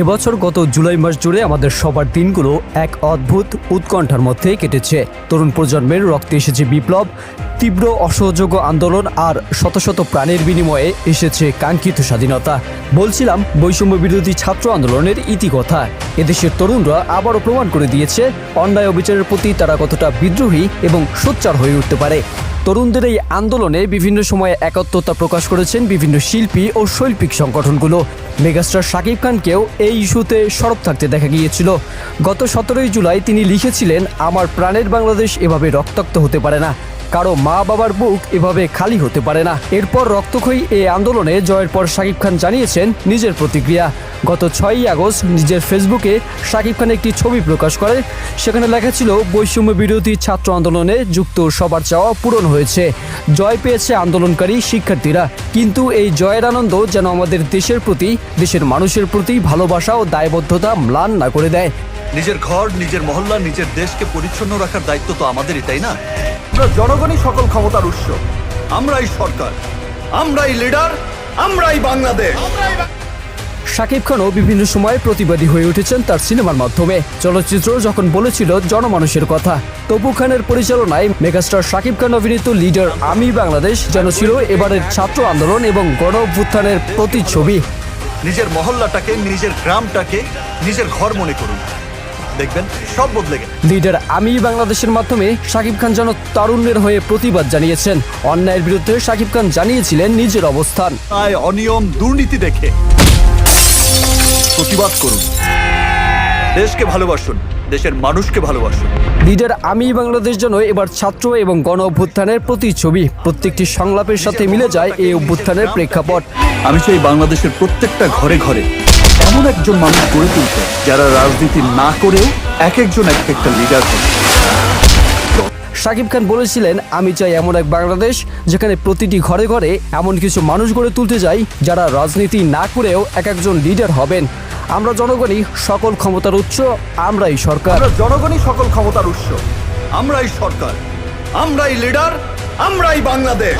এবছর গত জুলাই মাস জুড়ে আমাদের সবার দিনগুলো এক অদ্ভুত উৎকণ্ঠার মধ্যে কেটেছে। তরুণ প্রজন্মের রক্তে এসেছে বিপ্লব, তীব্র অসহযোগ্য আন্দোলন আর শত শত প্রাণের বিনিময়ে এসেছে কাঙ্ক্ষিত স্বাধীনতা। বলছিলাম, বৈষম্য বিরোধী ছাত্র আন্দোলনের ইতিকথা। এদেশের তরুণরা আবারও প্রমাণ করে দিয়েছে, অন্যায় অবিচারের প্রতি তারা কতটা বিদ্রোহী এবং সোচ্চার হয়ে উঠতে পারে। তরুণদের এই আন্দোলনে বিভিন্ন সময়ে একাত্মতা প্রকাশ করেছেন বিভিন্ন শিল্পী ও শৈল্পিক সংগঠনগুলো। মেগাস্টার শাকিব খানকেও এই ইস্যুতে সরব থাকতে দেখা গিয়েছিল। গত সতেরোই জুলাই তিনি লিখেছিলেন, আমার প্রাণের বাংলাদেশ এভাবে রক্তাক্ত হতে পারে না। কারও মা বাবার বুক এভাবে খালি হতে পারে না। এরপর রক্তক্ষয়ী এই আন্দোলনে জয়ের পর শাকিব খান জানিয়েছেন নিজের প্রতিক্রিয়া। গত ছয়ই আগস্ট নিজের ফেসবুকে শাকিব খান একটি ছবি প্রকাশ করে। সেখানে লেখা ছিল, বৈষম্য বিরোধী ছাত্র আন্দোলনে যুক্ত সবার চাওয়া পূরণ হয়েছে। জয় পেয়েছে আন্দোলনকারী শিক্ষার্থীরা। কিন্তু এই জয়ের আনন্দ যেন আমাদের দেশের প্রতি, দেশের মানুষের প্রতি ভালোবাসা ও দায়বদ্ধতা ম্লান না করে দেয়। নিজের ঘর নিজের মহল্লা নিজের দেশকে পরিচ্ছন্ন রাখার দায়িত্ব তো আমাদেরই তাই না? আমরা জনগণই সকল ক্ষমতার উৎস। আমরাই সরকার আমরাই লিডার আমরাই বাংলাদেশ। শাকিব খানও বিভিন্ন সময় প্রতিবাদী হয়ে উঠেছেন তার সিনেমার মাধ্যমে। চলচ্চিত্র যখন বলেছিল জনমানুষের কথা তপু খানের পরিচালনায় মেগাস্টার শাকিব খান অভিনীত লিডার আমি বাংলাদেশ যেন ছিল এবারের ছাত্র আন্দোলন এবং গণ অভ্যুত্থানের প্রতিচ্ছবি। নিজের মহল্লাটাকে নিজের গ্রামটাকে নিজের ঘর মনে করুন। দেখবেন সব বদলে গেছে লিডার আমি বাংলাদেশের মাধ্যমে শাকিব খান যেন তারুণ্যের হয়ে প্রতিবাদ জানিয়েছেন। অন্যায়ের বিরুদ্ধে শাকিব খান জানিয়েছিলেন নিজের অবস্থান। আয় অনিয়ম দুর্নীতি দেখে প্রতিবাদ করুন। দেশকে ভালোবাসুন দেশের মানুষকে ভালোবাসুন। লিডার আমি বাংলাদেশ যেন এবার ছাত্র এবং গণ অভ্যুত্থানের প্রতিচ্ছবি প্রত্যেকটি সংলাপের সাথে মিলে যায় এই অভ্যুত্থানের প্রেক্ষাপট। আমি চাই বাংলাদেশের প্রত্যেকটা ঘরে ঘরে এমন একজন মানুষ গড়ে তুলতে যারা রাজনীতি না করেও এক একজন এক একটা লিডার হবে শাকিব খান বলেছিলেন আমি চাই এমন এক বাংলাদেশ যেখানে প্রতিটি ঘরে ঘরে এমন কিছু মানুষ গড়ে তুলতে যাই যারা রাজনীতি না করেও এক একজন লিডার হবেন। আমরা জনগণই সকল ক্ষমতার উৎস আমরাই সরকার। আমরা জনগণই সকল ক্ষমতার উৎস আমরাই সরকার। আমরাই লিডার আমরাই বাংলাদেশ।